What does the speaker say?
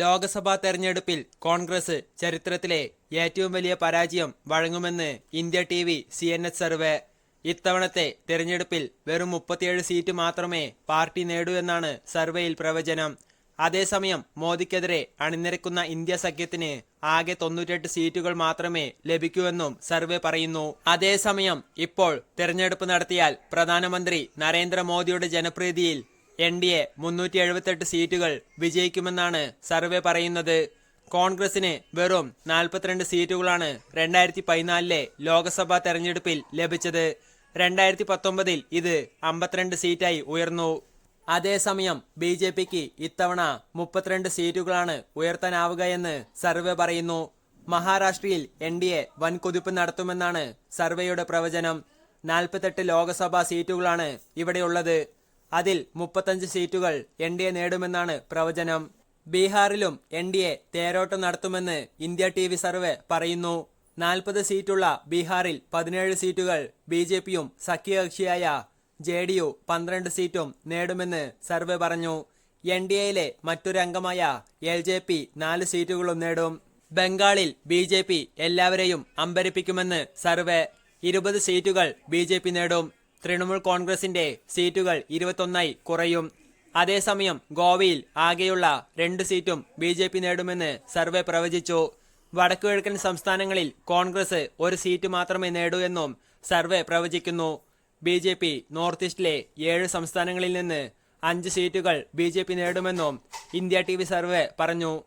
ലോക്സഭാ തെരഞ്ഞെടുപ്പിൽ കോൺഗ്രസ് ചരിത്രത്തിലെ ഏറ്റവും വലിയ പരാജയം വഴങ്ങുമെന്ന് India TV C N H survey survey. ഇത്തവണത്തെ തെരഞ്ഞെടുപ്പിൽ വെറും മുപ്പത്തിയേഴ് സീറ്റ് മാത്രമേ പാർട്ടി നേടൂ എന്നാണ് സർവേയിൽ പ്രവചനം. അതേസമയം മോദിക്കെതിരെ അണിനിരക്കുന്ന ഇന്ത്യ സഖ്യത്തിന് ആകെ തൊണ്ണൂറ്റെട്ട് സീറ്റുകൾ മാത്രമേ ലഭിക്കൂവെന്നും സർവേ പറയുന്നു. അതേസമയം ഇപ്പോൾ തെരഞ്ഞെടുപ്പ് നടത്തിയാൽ പ്രധാനമന്ത്രി നരേന്ദ്രമോദിയുടെ ജനപ്രീതിയിൽ എൻ ഡി എ മുന്നൂറ്റി എഴുപത്തെട്ട് സീറ്റുകൾ വിജയിക്കുമെന്നാണ് സർവേ പറയുന്നത്. കോൺഗ്രസിന് വെറും നാൽപ്പത്തിരണ്ട് സീറ്റുകളാണ് രണ്ടായിരത്തി പതിനാലിലെ ലോക്സഭാ തെരഞ്ഞെടുപ്പിൽ ലഭിച്ചത്. രണ്ടായിരത്തി പത്തൊമ്പതിൽ ഇത് അമ്പത്തിരണ്ട് സീറ്റായി ഉയർന്നു. അതേസമയം ബി ജെ പിക്ക് ഇത്തവണ മുപ്പത്തിരണ്ട് സീറ്റുകളാണ് ഉയർത്താനാവുകയെന്ന് സർവേ പറയുന്നു. മഹാരാഷ്ട്രയിൽ എൻ ഡി എ വൻ കുതിപ്പ് നടത്തുമെന്നാണ് സർവേയുടെ പ്രവചനം. നാൽപ്പത്തെട്ട് ലോക്സഭാ സീറ്റുകളാണ് ഇവിടെയുള്ളത്. അതിൽ മുപ്പത്തഞ്ച് സീറ്റുകൾ എൻ ഡി എ നേടുമെന്നാണ് പ്രവചനം. ബീഹാറിലും എൻ ഡി എ തേരോട്ടം നടത്തുമെന്ന് ഇന്ത്യ ടി വി സർവേ പറയുന്നു. നാൽപ്പത് സീറ്റുള്ള ബീഹാറിൽ പതിനേഴ് സീറ്റുകൾ ബി ജെ പിയും സഖ്യകക്ഷിയായ ജെ ഡി യു പന്ത്രണ്ട് സീറ്റും നേടുമെന്ന് സർവേ പറഞ്ഞു. എൻ ഡി എയിലെ മറ്റൊരംഗമായ എൽ ജെ പി നാല് സീറ്റുകളും നേടും. ബംഗാളിൽ ബി ജെ പി എല്ലാവരെയും അമ്പരിപ്പിക്കുമെന്ന് സർവേ. ഇരുപത് സീറ്റുകൾ ബി ജെ പി നേടും. തൃണമൂൽ കോൺഗ്രസിന്റെ സീറ്റുകൾ ഇരുപത്തൊന്നായി കുറയും. അതേസമയം ഗോവയിൽ ആകെയുള്ള രണ്ട് സീറ്റും ബി ജെ പി നേടുമെന്ന് സർവേ പ്രവചിച്ചു. വടക്കുകിഴക്കൻ സംസ്ഥാനങ്ങളിൽ കോൺഗ്രസ് ഒരു സീറ്റ് മാത്രമേ നേടൂ എന്നും സർവേ പ്രവചിക്കുന്നു. ബി ജെ പി നോർത്ത് ഈസ്റ്റിലെ ഏഴ് സംസ്ഥാനങ്ങളിൽ നിന്ന് അഞ്ച് സീറ്റുകൾ ബി ജെ പി നേടുമെന്നും ഇന്ത്യ ടി സർവേ പറഞ്ഞു.